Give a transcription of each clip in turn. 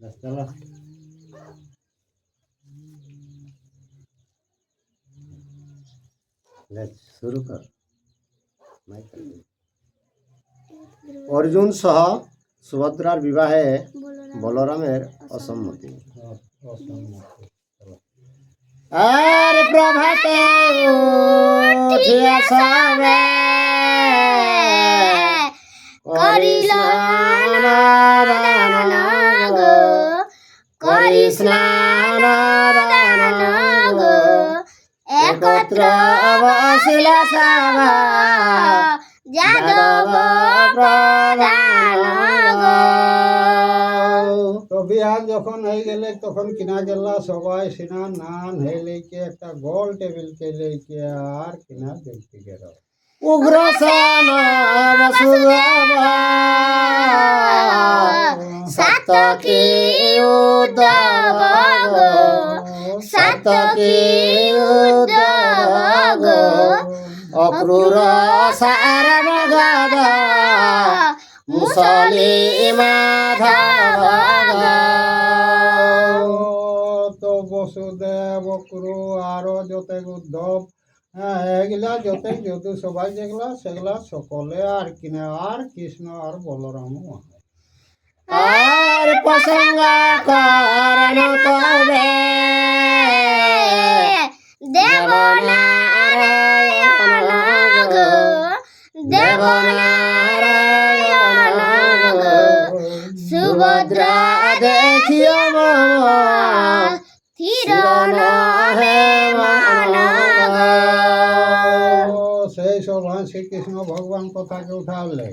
बस चलो ले শুরু কর মাইকেল দে। অর্জুন সহ সুভদ্রার বিবাহে বলরামের অসম্মতি আর প্রভাতে উঠিয়া সবে করি স্নান গো। করি স্নান গো। একত্র বসিল সভা যাদব বিহার যখন হয়ে গেলে তখন কিনা গেলা সবাই সিনা নান হয়ে লেকে একটা গোল টেবিল কে লেকে আর কিনা দেখতে গেল। উগ্রসেন বসুদেব সাতকি উদ্ধব গো সাতকি উদ্ধব গো অক্রূর সারণ গদ মুসলি মাধব। ক্রু আরও যত উদ্ধব হ্যাঁ এগুলা যত যদু সবাই যেগুলা সেগুলা সকলে আর কিনা আর কৃষ্ণ আর বলরাম আর প্রসঙ্গ করণ তবে দেবনারায়ণ গো দেবনারায়ণ গো সুভদ্রা দেখিও স্থির সময় শ্রীকৃষ্ণ ভগবান কথাকে উঠালে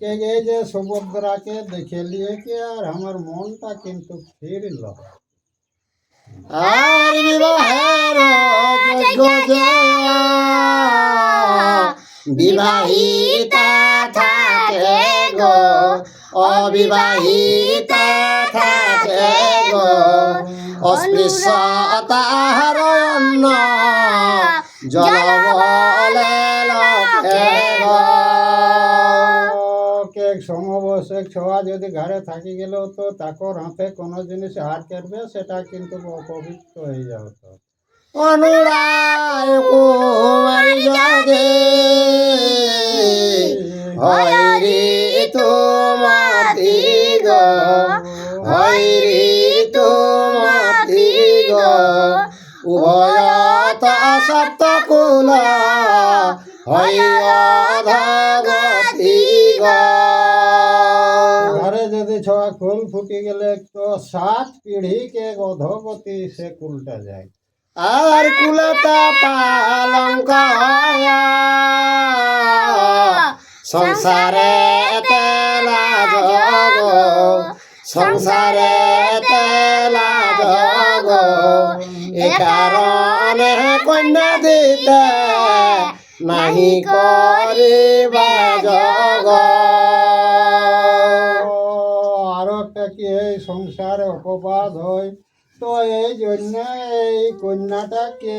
কে এই যে সুভদ্রাকে দেখে লিয়ে কি আর আমার মনটা কিন্তু ফিরল। আর বিবাহের বিবাহিতা থাকে গো অবিবাহিতা থাকে গো। অস্পৃশ্য তাহার জল বলে সমবয়সে ছোয়া যদি ঘরে থাকি গেল তো তাকর হাতে কোনো জিনিস হাত কাটবে, সেটা কিন্তু অপবিত্র হয়ে যাবে তো। অনুরাগ কুমারী যদি হইরি তোমাতি গো হইরি তোমাতি গো উভয় সপ্ত কুল কুল ফুটি গেলে তো সাত পিঢ়িকে অধগতি সে কুলটা যায়। আর কুলতা পালঙ্ক সংসারে তেলা জগ সংসারে তেলা জগ এ কারণে কন্যা দিতে নাহি করিবা। আরও একটা কি এই সংসারে অপবাদ হয়। তো এই জন্য এই কন্যাটাকে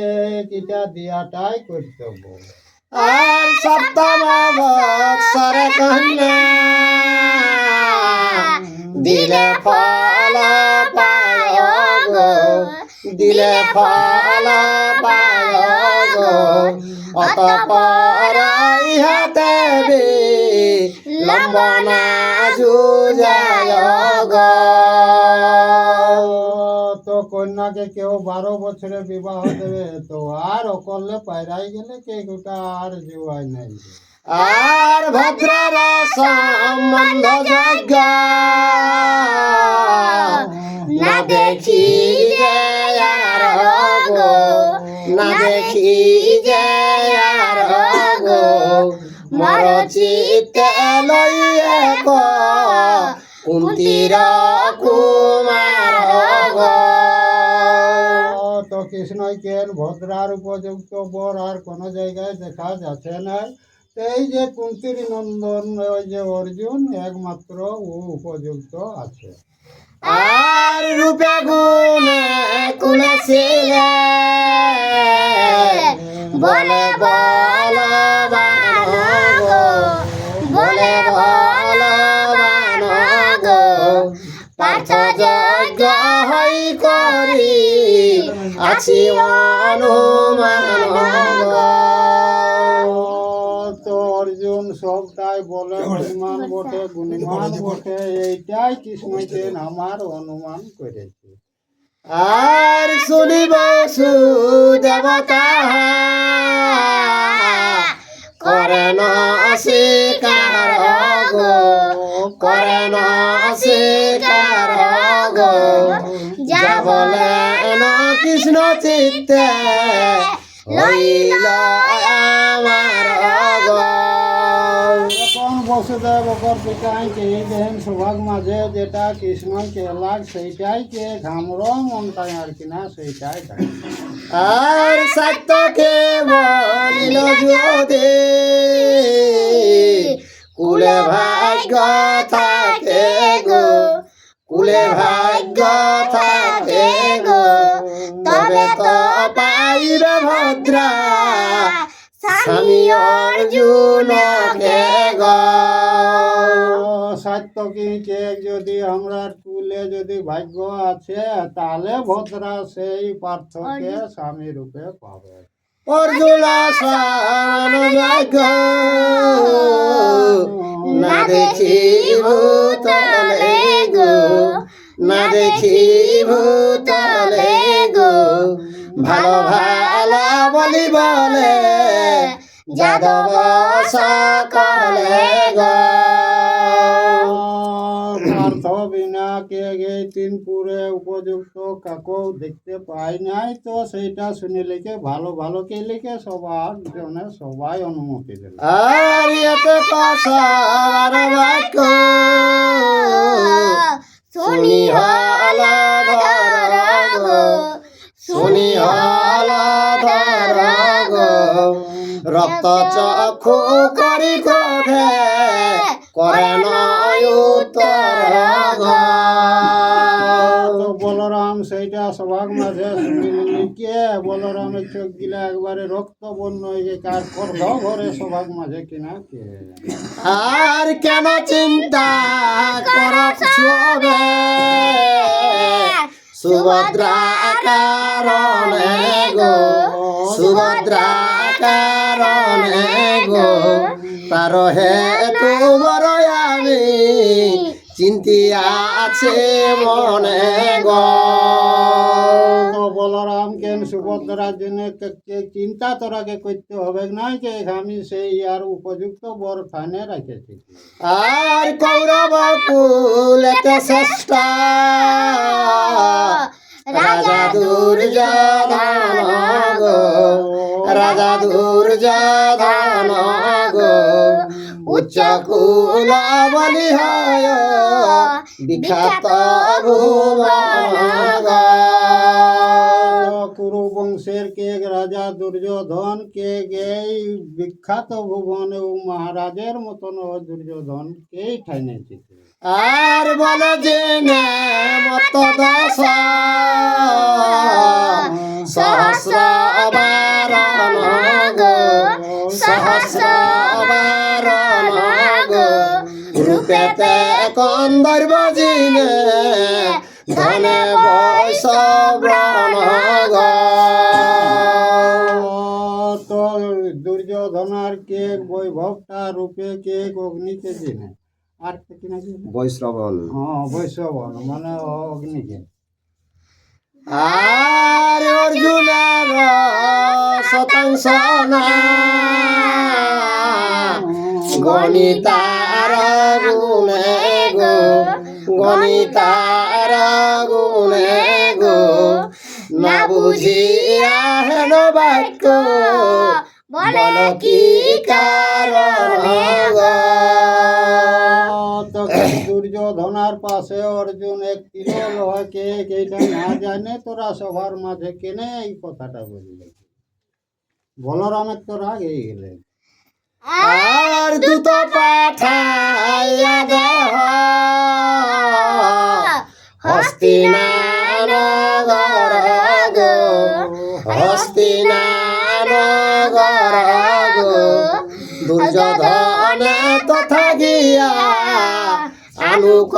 কিটা দিয়াটাই কর্তব্য। আর সপ্তম বৎসর কন্যা দিলে ফল পায় দিলে ফল পায় গো। অতপর ইহাতে লম্বনা যুজায় গো। তো কন্যাকে কেউ বারো বছরে বিবাহ দেবে তো আর অকলে পায়রাই গেলে কে গোটা আর জুয়াই নাই? আর ভদ্রর সম্বন্ধ যজ্ঞ না দেখি যে আর না দেখি যে চিত্তে লইয়ে গো কুন্তির কুমার তো কৃষ্ণই কেন ভদ্রার উপযুক্ত বর আর কোনো জায়গায় দেখা যাচ্ছে না? এই যে কুন্তির নন্দন ওই যে অর্জুন একমাত্র ও উপযুক্ত আছে। আর রূপে গুণে কুলেছিলে বলে বল আছি তো অর্জুন সবটাই বলে বটে গুণমান বটে এইটাই আমার অনুমান করেছে। আর শুনিব সুদেবতা। করে ন অস্বীকার গো করে ন অস্বীকার গো। যা বলে কৃষ্ণ চিত্তে লইল আমার গো বসুদেব অকর পিতাইকে দেন সৌভাগ মাঝে যেটা কৃষ্ণকে লাগ সেইটাই কে ঘামর মনটাই আর কিনা সেইটাই আর সত্যকে বলিল যদি কুলে ভাগ্য থাকে গো কুলে ভাগ্য থাকে গো। সাত্যকী কে যদি আমরা কুলে যদি ভাগ্য আছে তাহলে ভদ্রা সেই পার্থকে স্বামী রূপে পাবে। অর্জুন স্বান ভাগ্য। না দেখি ভূতলে গো। না দেখি ভূতলে গো। ভালো ভালো বলি বলে যাদব সকলে বিনা কে গে তিনপুরে উপযুক্ত কাকেও দেখতে পাই নাই তো সেইটা শুনে লিখে ভালো ভালো কে লিখে সবার জন্য সবাই অনুমতি দিল আর এতে কসার বাক্য শুনি হল ধর শুনি হল ধর গো রক্ত চক্ষু করি কোধে করে বলরাম সেইটা সবার মাঝে লিখে বলরামের চোখ গিলা একবারে রক্ত বন্য হয়ে যায় কার করধ ঘরে সবার মাঝে কিনা কে? আর কেন চিন্তা করা শোবে সুভদ্রা কারণে গো সুভদ্রা কারণে গো তার হে তোমার আমি চিন্তিয়া আছে মনে গো বলরাম কেন সুভদ্রার জন্য চিন্তা তোরাকে করতে হবে? নাই যে আমি সেই আর উপযুক্ত বর ঠানে রেখেছি। আর কৌরব কুলেতে শ্রেষ্ঠ। রাজা দুর্যোধন গো, রাজা দুর্যোধন গো, উচ্চ কুল বলি হয়, বিখ্যাত ভুবন গো। বংশের কে রাজা দুর্যোধন কে গে এই বিখ্যাত ভুবনে ও মহারাজের মতন ও দুর্যোধন কে ঠাইনেছে আর বলে যে মত দশ, সহস্র বারণ গো সহস্র রূপেতে কন্দর্ব জিনে ধনে বৈশ দুর্যোধনার কে বৈভবটা রূপে কে অগ্নিকে দিনে আর কে দিনে বৈশ্রবণ হ্যাঁ বৈশব মানে অগ্নিকে। আর অর্জুনের শতাংশ না। গণিতার গুণে গো গণিতার গুণে গো। না বুঝিয়া হেন বাক্য বল কি কারণ দুর্যোধনার পাশে অর্জুন এক তিল কে এইটা না জানে তোরা সবার মাঝে কেনে এই কথাটা বললে। বলরামের তো রাগ হয়ে গেলে আর দুত পাঠাইয়া দেহ হস্তিনার গর গো হস্তিনার গর গো দুর্যোধনে তথা গিয়া আনুক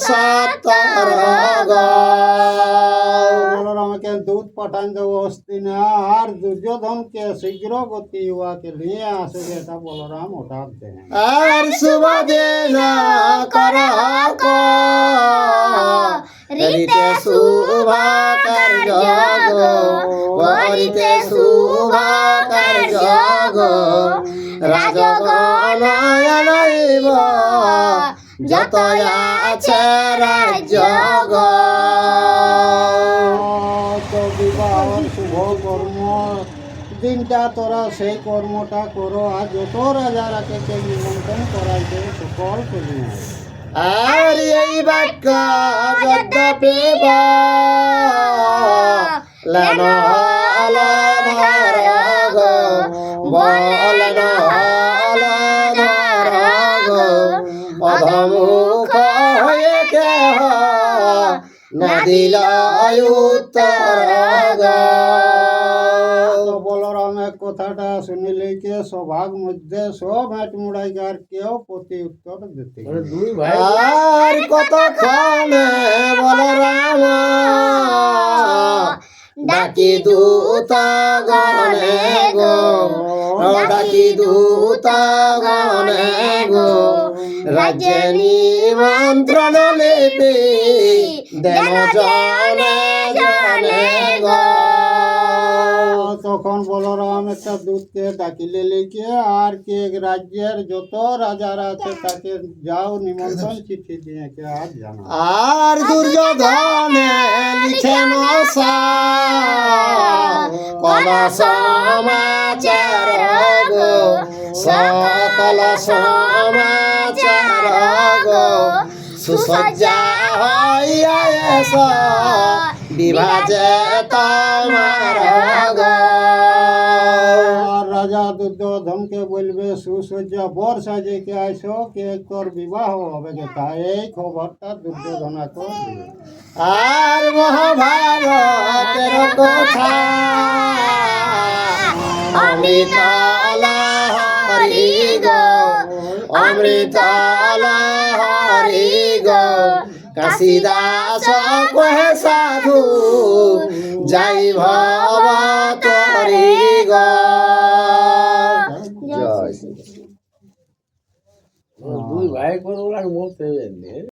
সত্তর গো বলরামকে দুধ পাঠান দেবো হস্তিনে আর দুর্যোধনকে শীঘ্র গতি উহাকে নিয়ে আসবে এটা বলরাম হঠাৎ দেন আর শুভ দিন কর করিতে শুভ কার্য গো করিতে শুভ কার্য গো রাজগণয়নৈব যত আছে রাজ্য গো তো বিবাহর শুভ কর্ম দিনটা তোরা সেই কর্মটা করো আর যত রাজারাকে কে নিমন্ত্রণ করাইছে সকল করি আর এই বাক্য যদ্যপি বলেন অধমুখ হয়ে কেহ না দিল বলরামের কথাটা শুনিলে কে সভাগ মধ্যে সব হাট মুড়াইকে আর কেউ প্রতি উত্তর দিতে আর কতক্ষণে বলরাম, ডাকি দূত গণে গো। ডাকি দূত গো রাজ্যে নিমন্ত্রণ লিপি দেন জানে জানে গো। তখন বলরাম একটা দূতকে ডাকিলে, লিখে আর কে রাজ্যের যত রাজারা আছে তাকে যাও নিমন্ত্রণ চিঠি দিয়ে, কে আর জানা আর দুর্যোধনে লিখেন কল গো, সকল সমাচার গো, সুসজ্জা হইয়া বিভাজে তোমার রাজা দুর্যোধনকে বলবে সুসজ্জা বর সাজেকে আইসো কে তোর বিবাহ হবে কে তা? এই খবরটা দুর্যোধনাকে আর মহাভারতের কথা। অমৃত হরি গো অমৃত কাশিদাস কহে সাধু যাই ভব তরি গো জয়। দুই ভাই করে ওরা বলতে